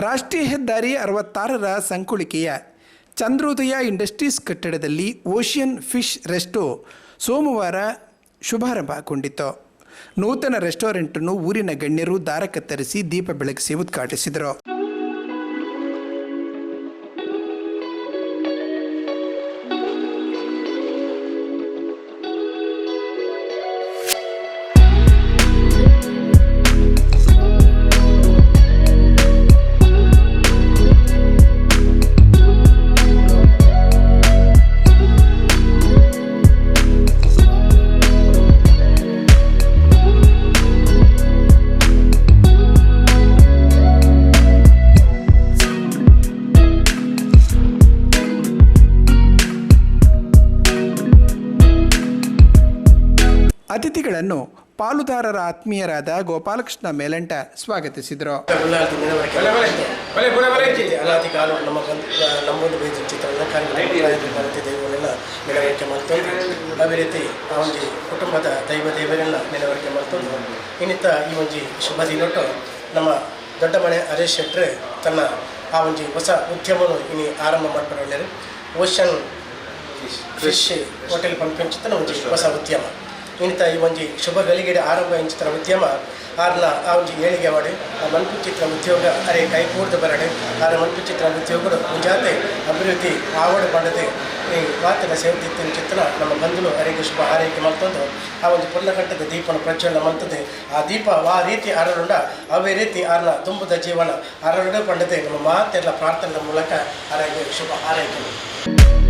ರಾಷ್ಟ್ರೀಯ ಹೆದ್ದಾರಿ ಅರವತ್ತಾರರ ಸಂಕುಳಿಕೆಯ ಚಂದ್ರೋದಯ ಇಂಡಸ್ಟ್ರೀಸ್ ಕಟ್ಟಡದಲ್ಲಿ ಓಷಿಯನ್ ಫಿಶ್ ರೆಸ್ಟೋ ಸೋಮವಾರ ಶುಭಾರಂಭಗೊಂಡಿತು ನೂತನ ರೆಸ್ಟೋರೆಂಟನ್ನು ಊರಿನ ಗಣ್ಯರು ದಾರ ಕತ್ತರಿಸಿ ದೀಪ ಬೆಳಗಿಸಿ ಉದ್ಘಾಟಿಸಿದರು. ಅತಿಥಿಗಳನ್ನು ಪಾಲುದಾರರ ಆತ್ಮೀಯರಾದ ಗೋಪಾಲಕೃಷ್ಣ ಮೇಲಂಟ ಸ್ವಾಗತಿಸಿದರು. ನೆನವರಿಕೆ ಮಾಡ್ಕೊಂಡು ಅದೇ ರೀತಿ ಆ ಒಂಜಿ ಕುಟುಂಬದ ದೈವ ದೇವರೆಲ್ಲ ನೆನವರಿಕೆ ಮಾಡ್ಕೊಂಡು ಇನ್ನಿತ ಈ ಒಂಜಿ ಶುಭ ದಿನೊಟ್ಟು ನಮ್ಮ ದೊಡ್ಡ ಮನೆ ಹರೀಶ್ ಶೆಟ್ರೆ ತನ್ನ ಆ ಒಂಜಿ ಹೊಸ ಉದ್ಯಮವನ್ನು ಇನಿ ಆರಂಭ ಮಾಡ್ಕೊಂಡು ಓಷನ್ ಫಿಶ್ ಹೋಟೆಲ್ ಪಂಪಿಂಚಿತ್ತ ಒಂದು ಹೊಸ ಉದ್ಯಮ. ಇಂಥ ಈ ಒಂಜಿ ಶುಭ ಗಳಿಗೆಡೆ ಆರಂಭ ಇಂಚಿತನ ಉದ್ಯಮ ಆರ್ನ ಆ ಒಂಜಿ ಏಳಿಗೆ ಮಾಡಿ. ಆ ಮನ್ಪು ಚಿತ್ರ ಉದ್ಯೋಗ, ಅರೆ ಕೈಗೂಡ್ದು ಬರಡೆ. ಆರ ಮನ್ಪುಚಿತ್ರ ಉದ್ಯೋಗಗಳು ಮುಂಜಾತೆ ಅಭಿವೃದ್ಧಿ ಆವಡು ಪಡೆದು ಈ ವಾತಿನ ಸೇವದಿತ್ತಿನ ಚಿತ್ರ ನಮ್ಮ ಬಂಧುಗಳು ಅರೆಗೆ ಶುಭ ಆರೈಕೆ ಮಲ್ತಂದು ಆ ಒಂದು ಪುರ್ಣಕಂಠದ ದೀಪನ ಪ್ರಜ್ವಲನ ಮಲ್ತದೆ ಆ ದೀಪ ಆ ರೀತಿ ಅರಳುಂಡ, ಅವೇ ರೀತಿ ಆರ್ನ ತುಂಬದ ಜೀವನ ಅರಳುಡೆ ಪಂಡದೆ ನಮ್ಮ ಮಾತೆಲ್ಲ ಪ್ರಾರ್ಥನೆ ಮೂಲಕ ಅರೆಗೆ ಶುಭ ಆರೈಕೆ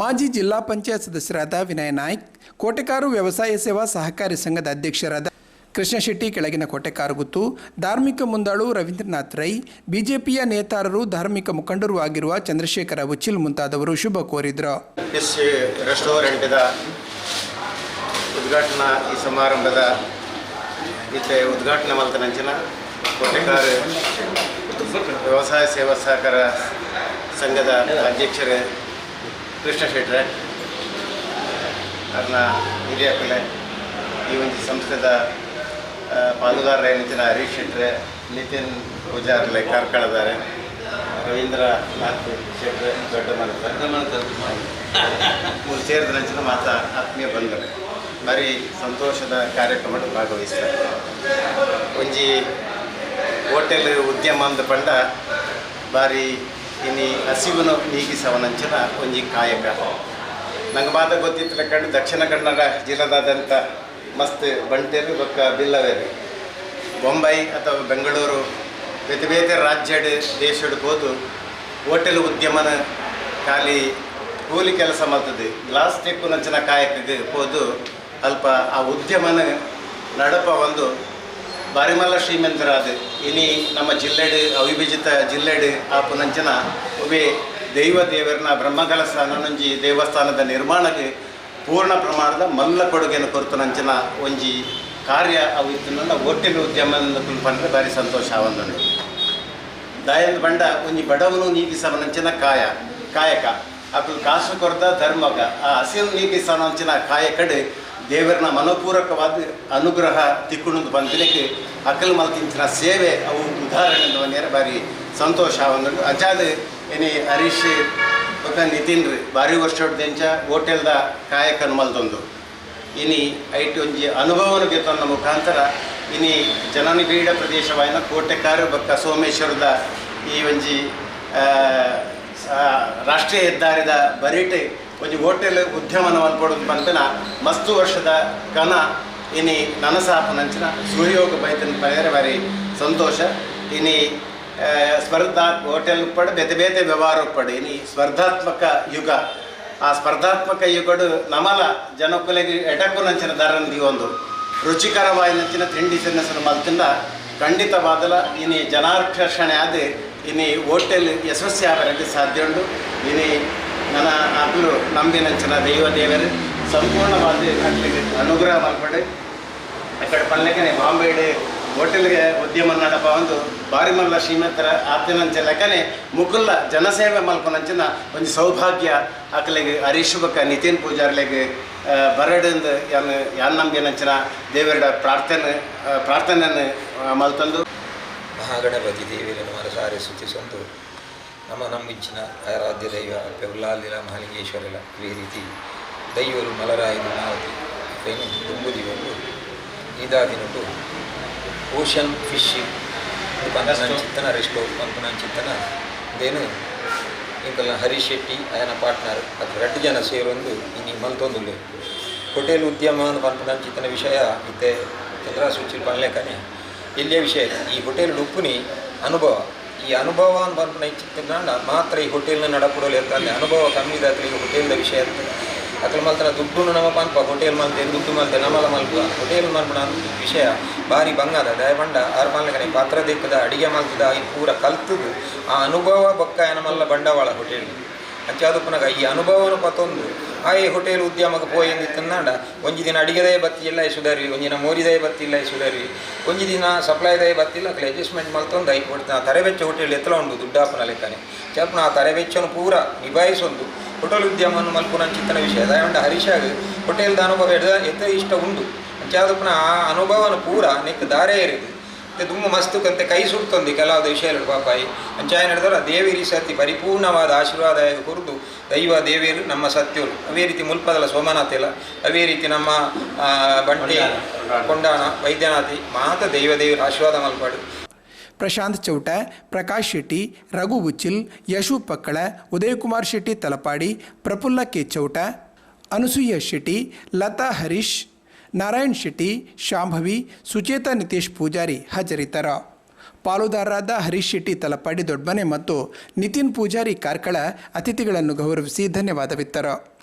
ಮಾಜಿ ಜಿಲ್ಲಾ ಪಂಚಾಯತ್ ಸದಸ್ಯರಾದ ವಿನಯ ನಾಯ್ಕ್, ಕೋಟೆಕಾರು ವ್ಯವಸಾಯ ಸೇವಾ ಸಹಕಾರಿ ಸಂಘದ ಅಧ್ಯಕ್ಷರಾದ ಕೃಷ್ಣ ಶೆಟ್ಟಿ ಕೆಳಗಿನ ಕೋಟೆಕಾರುಗುತ್ತು, ಧಾರ್ಮಿಕ ಮುಂದಾಳು ರವೀಂದ್ರನಾಥ್ ರೈ, ಬಿಜೆಪಿಯ ನೇತಾರರು ಧಾರ್ಮಿಕ ಮುಖಂಡರು ಆಗಿರುವ ಚಂದ್ರಶೇಖರ ಉಚ್ಚಿಲ್ ಮುಂತಾದವರು ಶುಭ ಕೋರಿದರು. ರೆಸ್ಟೋರೆಂಟ್ದ ಉದ್ಘಾಟನಾ ಈ ಸಮಾರಂಭದ ಉದ್ಘಾಟನೆ ಮಲ್ತನಂಚಿನ ಕೋಟೆಕಾರ ವ್ಯವಸಾಯ ಸೇವಾ ಸಹಕಾರ ಸಂಘದ ಅಧ್ಯಕ್ಷರೇ. ಕೃಷ್ಣ ಶೆಟ್ರೆ. ಅವ್ರನ್ನ ಹಿರಿಯ ಕಲೆ. ಈ ಒಂದು ಸಂಸ್ಥೆದ ಪಾಲುದಾರ ಪಾಲುದಾರರ ಏನಿಚ್ಚಿನ ಹರೀಶ್ ಶೆಟ್ರೆ ನಿತಿನ್ ಪೂಜಾರ್ಲೆ ಕಾರ್ಕಳದಾರೆ ರವೀಂದ್ರ ನಾಥ್ ಶೆಟ್ರೆ ದೊಡ್ಡ ಮನಸ್ಸು. ಮೂರು ಸೇರಿದ ನಂಚಿನ ಮಾತ ಆತ್ಮೀಯ ಬಂದರೆ ಭಾರಿ ಸಂತೋಷದ ಕಾರ್ಯಕ್ರಮದ ಭಾಗವಹಿಸ್ತಾರೆ. ಒಂಜಿ ಹೋಟೆಲ್ ಉದ್ಯಮ ಅಂದ ಪಂಡ ಭಾರಿ ಇನಿ ಹಸಿವನ್ನು ನೀಗಿಸವನಂಚಿನ ಒಂಜಿ ಕಾಯಕ. ನಂಗೆ ಮಾತ ಗೊತ್ತಿತ್ತಲ ಕಂಡು ದಕ್ಷಿಣ ಕನ್ನಡ ಜಿಲ್ಲೆದಾದಂಥ ಮಸ್ತ್ ಬಂಟೇರು ಬೊಕ್ಕ ಬಿಲ್ಲವೇರು ಬೊಂಬೈ ಅಥವಾ ಬೆಂಗಳೂರು, ಬೇತೆ ಬೇತೆ ರಾಜ್ಯಡ್ ದೇಶಡ್ ಹೋದು ಹೋಟೆಲ್ ಉದ್ಯಮನ ಖಾಲಿ ಕೂಲಿ ಕೆಲಸ ಮಾಡ್ತದೆ. ಗ್ಲಾಸ್ ಟೆಕ್ಕು ನಂಚಿನ ಕಾಯಕಕ್ಕೆ ಹೋದು ಅಲ್ಪ ಆ ಉದ್ಯಮನ ನಡಪ ಒಂದು ಬಾರಿಮಲ್ಲ ಶ್ರೀಮಂತರಾದ ಇನಿ ನಮ್ಮ ಜಿಲ್ಲೆಡ್, ಅವಿಭಜಿತ ಜಿಲ್ಲೆಡ್ ಆ ಪುನಂಚನ ಒಬ್ಬೆ ದೈವ ದೇವರನ್ನ ಬ್ರಹ್ಮಕಲಸ ನನ್ನೊಂಜಿ ದೇವಸ್ಥಾನದ ನಿರ್ಮಾಣಕ್ಕೆ ಪೂರ್ಣ ಪ್ರಮಾಣದ ಮಲ್ಲ ಕೊಡುಗೆಯನ್ನು ಕೊರತು ನಂಚಿನ ಒಂಜಿ ಕಾರ್ಯ ಅವು ಇತ್ತು ಒಟ್ಟಿನ ಉದ್ಯಮ ಪಂಡ್ರೆ ಭಾರಿ ಸಂತೋಷ ಆವಂದನು. ದಾಯಂದ ಬಂಡ ಒಂಜಿ ಬಡವನು ನೀಗಿಸವನಂಚಿನ ಕಾಯ, ಕಾಯಕ. ಅಕಲ್ ಕಾಸು ಕೊರದ ಧರ್ಮಗ. ಆ ಹಸಿರು ನೀಗಿಸವನಂಚಿನ ಕಾಯಕಡೆ ದೇವರನ ಮನಪೂರ್ವಕವಾದ ಅನುಗ್ರಹ ತಿಕ್ಕೊಂಡು ಬಂದ ದಿನಕ್ಕೆ ಅಕಲ್ ಸೇವೆ, ಅವು ಉದಾಹರಣೆ ನೇರ ಬಾರಿ ಸಂತೋಷ. ಆವಂದು ಅಜಾದ ಏನಿ ಹರೀಶ್ ಮತ್ತು ನಿತಿನ್ ರೀ ಬಾರಿ ವರ್ಷದಂಚ ಹೋಟೆಲ್ದ ಕಾಯಕನ್ ಮಲ್ದೊಂದು. ಇನಿ ಐಟಿ ಒಂಜಿ ಅನುಭವನ ಗೆತ್ತೊಂದ ಮುಖಾಂತರ ಇನಿ ಜನನಿಬಿಡ ಪ್ರದೇಶವಾಯಿನ ಕೋಟೆಕಾರ ಬೊಕ್ಕ ಸೋಮೇಶ್ವರದ ಈ ಒಂಜಿ ರಾಷ್ಟ್ರೀಯ ಹೆದ್ದಾರಿದ ಬರೀಟೆ ಒಂಜಿ ಹೋಟೆಲ್ ಉದ್ಯಮನ ಮಲ್ಪಡೋದು ಬಂತನ ಮಸ್ತು ವರ್ಷದ ಕನ ಇನಿ ನನಸಾಪನಂಚಿನ ಸೂರ್ಯೋಗ ಬೈತನ ಪಡೆದರೆ ಬಾರಿ ಸಂತೋಷ. ಇನಿ ಸ್ಪರ್ಧಾ ಹೋಟೆಲ್ ಪಡ ಬೇತೆ ಬೇತೆ ವ್ಯವಹಾರ ಪಡೆ ಇನಿ ಸ್ಪರ್ಧಾತ್ಮಕ ಯುಗ. ಆ ಸ್ಪರ್ಧಾತ್ಮಕ ಯುಗಡು ನಮಲ ಜನಕ್ಕುಲೆಗೆ ಎಟಕು ನಂಚಿನ ದರನ್ ಒಂದು ರುಚಿಕರವಾಯಿನಂಚಿನ ತಿಂಡಿ ತಿನ್ನಸನ್ನು ಮಲ್ತಿಂದ ಖಂಡಿತವಾದಲ ಇನಿ ಜನಾಕರ್ಷಣೆ ಆದ ಇನಿ ಹೋಟೆಲ್ ಯಶಸ್ವಿ ಆಗಲಿಕ್ಕೆ ಸಾಧ್ಯ ಉಂಟು. ಇನಿ ನನ್ನ ಆಗ್ಲು ನಂಬಿನಂಚಿನ ದೈವ ದೇವರು ಸಂಪೂರ್ಣವಾದ ಅಟ್ಲಿಗೆ ಅನುಗ್ರಹ ಮಾಡಿಕೊಡಿ. ಅಕ್ಕಡೆ ಪಲ್ಲೆಕನೆ ಬಾಂಬೆಡೆ ಹೋಟೆಲ್ಗೆ ಉದ್ಯಮ ನಡಪ ಒಂದು ಬಾರಿ ಮಲ್ಲ ಶ್ರೀಮಂತರ ಆತನಂಚೆ ಲೆಕ್ಕನೆ ಮುಕುಲ್ಲ ಜನಸೇವೆ ಮಲ್ಪನಂಚಿನ ಒಂದು ಸೌಭಾಗ್ಯ ಆಕಲಿಗೆ ಹರೀಶುಭಕ್ಕ ನಿತಿನ್ ಪೂಜಾರ್ಲೆಗೆ ಬರಡಿಂದ ಯಾನ್ ಯಾನ್ ನಂಬಿನಂಚಿನ ದೇವರ ಪ್ರಾರ್ಥನೆ ಪ್ರಾರ್ಥನೆಯನ್ನು ಮಲ್ತಂದು. ಮಹಾಗಣಪತಿ ದೇವಿಯನ್ನು ಮನಸಾರೆ ಸ್ತುತಿಸೊಂದು ನಮ್ಮ ನಮ್ಮಿಂಚಿನ ಆರಾಧ್ಯ ದೈವ ಪೆರ್ಲಾಲಿಲ ಮಹಾಲಿಂಗೇಶ್ವರಲ ಈ ರೀತಿ ದೈವರು ಮಲರಾಯನ ಮಾವತಿ ಪೈನು ದುಂಬುದಿವರು ಈದಾದಿನಟು ಓಷನ್ ಫಿಶಿಂಗ್ ಪಂಪನ ಚಿತ್ತನ ರೆಸ್ಟೋರ್ ಪಂಪನ ಚಿತ್ತನ ಅದೇನು ಇಂಕಲ್ಲ ಹರೀಶ್ ಶೆಟ್ಟಿ ಆಯನ ಪಾರ್ಟ್ನರ್ ಅದು ಎರಡು ಜನ ಸೇರೊಂದು ಇನ್ನು ಮಲ್ತೊಂದು ಹೋಟೆಲ್ ಉದ್ಯಮ ಅಂತ ಪಂಪನ ಚಿತ್ತನ ವಿಷಯ ಇತ್ತೆ ಚಂದ್ರ ಸೂಚಿ ಪಾಲನೆ ಪನ್ಲೇಕನೆ ಇಲ್ಲಿಯ ವಿಷಯ ಈ ಹೋಟೆಲ್ ಉಪ್ಪುನಿ ಅನುಭವ. ಈ ಅನುಭವ ಅಂತ ಪಂಪನ ಚಿತ್ತನಾಂಡ ಮಾತ್ರ ಈ ಹೋಟೆಲ್ನ ನಡಪುಡಲು ಅಲ್ಲಿ ಅನುಭವ ಕಮ್ಮಿ ಇದಾಗಲಿ ಈ ಹೋಟೆಲ್ದ ವಿಷಯ ಇರ್ತದೆ. ಅದ್ರ ಮಲ್ತನ ದುಡ್ಡು ನಮ್ಮ ಪನ್ಪ ಹೋಟೆಲ್ ಮಲ್ತೆ ದುಡ್ಡು ಮಲ್ತೆ ನಮಲ ಮಲ್ಪ ಹೋಟೆಲ್ ಮಲ್ಪನ ವಿಷಯ ಬಾರಿ ಬಂಗಾದ ದಯಬಂಡ ಆರು ಮಲ್ಕನೆ ಪಾತ್ರ ದಿಕ್ಕದ ಅಡಿಗೆ ಮಲ್ತದ ಈ ಪೂರ ಕಲ್ತದು ಆ ಅನುಭವ ಬೊಕ್ಕ ಏನಮಲ್ಲ ಬಂಡವಾಳ ಹೋಟೆಲ್ ಅಂಚಾದುಪ್ಪನಾಗ ಈ ಅನುಭವನ ಪತ್ತೊಂದು. ಆ ಈ ಹೋಟೆಲ್ ಉದ್ಯಮಕ್ಕೆ ಪೋಯಿ ಎಂದಿತ್ತಂದಾಂಡ ಒಂಜಿ ದಿನ ಅಡಿಗೆದೇ ಬತ್ತಿ ಇಲ್ಲ ಸುಧಾರಿ ದಿನ ಮೋರಿದೇ ಬತ್ತಿಲ್ಲ ಸುಧಾರಿ ಒಂಜಿ ದಿನ ಸಪ್ಲೈದೇ ಬತ್ತಿಲ್ಲ ಅಕ್ಕಲೆ ಅಡ್ಜಸ್ಟ್ಮೆಂಟ್ ಮಲ್ತೊಂದು. ಐ ಕೊಡ್ತಾ ತರೆವೆಚ್ಚ ಹೋಟೆಲ್ ಎತ್ತಲ ಉಂಡು ದುಡ್ಡಾಪನ ಲೆಕ್ಕನೆ. ಚಪ್ನ ಆ ತರೆವೆಚ್ಚನ್ನು ಪೂರ ನಿಭಾಯಿಸೊಂದು. ಹೋಟೆಲ್ ಉದ್ಯಮವನ್ನು ಮಲ್ಪುನ ಚಿತ್ತನ ವಿಷಯ. ಅದಾಯಂಡ ಹರೀಶಾಗ್, ಹೋಟೆಲ್ದ ಅನುಭವ ಎತ್ತ ಇಷ್ಟ ಉಂಡು. ಅಂಚಾದಪ್ಪನ ಆ ಅನುಭವನ ಪೂರ ನೆಕ್ ದಾರೇ ಇರಿದು ತುಂಬ ಮಸ್ತ್ ಕಂತೆ ಕೈ ಸುಡ್ತೊಂದು ಕೆಲವು ವಿಷಯಗಳು ಪಾಪಾಯಿ. ಅಂಚಾಯ ನಡೆದರ ದೇವಿರಿ ಸತಿ ಪರಿಪೂರ್ಣವಾದ ಆಶೀರ್ವಾದ ಕುರಿತು ದೈವ ದೇವಿಯರು ನಮ್ಮ ಸತ್ಯರು. ಅವೇ ರೀತಿ ಮುಲ್ಪದಲ್ಲ ಸೋಮನಾಥಿಲ್ಲ ಅವೇ ರೀತಿ ನಮ್ಮ ಬಂಡಿ ಕೊಂಡಾಣ, ವೈದ್ಯನಾಥಿ, ಮಾತ ದೈವ ದೇವಿಯರು ಆಶೀರ್ವಾದ ಮಲ್ಪಾಡು. ಪ್ರಶಾಂತ್ ಚೌಟ, ಪ್ರಕಾಶ್ ಶೆಟ್ಟಿ, ರಘು ಉಚ್ಚಿಲ್ ಯಶು ಪಕ್ಕಳ, ಉದಯಕುಮಾರ್ ಶೆಟ್ಟಿ ತಲಪಾಡಿ, ಪ್ರಫುಲ್ಲ ಕೆ ಚೌಟ, ಅನಸೂಯ ಶೆಟ್ಟಿ, ಲತಾ ಹರೀಶ್ ನಾರಾಯಣ್ ಶೆಟ್ಟಿ, ಶಾಂಭವಿ, ಸುಚೇತಾ ನಿತೇಶ್ ಪೂಜಾರಿ ಹಾಜರಿದ್ದರು. ಪಾಲುದಾರರಾದ ಹರೀಶ್ ಶೆಟ್ಟಿ, ತಲಪಾಡಿ ದೊಡ್ಮನೆ ಮತ್ತು ನಿತಿನ್ ಪೂಜಾರಿ ಕಾರ್ಕಳ ಅತಿಥಿಗಳನ್ನು ಗೌರವಿಸಿ ಧನ್ಯವಾದವಿತ್ತರು.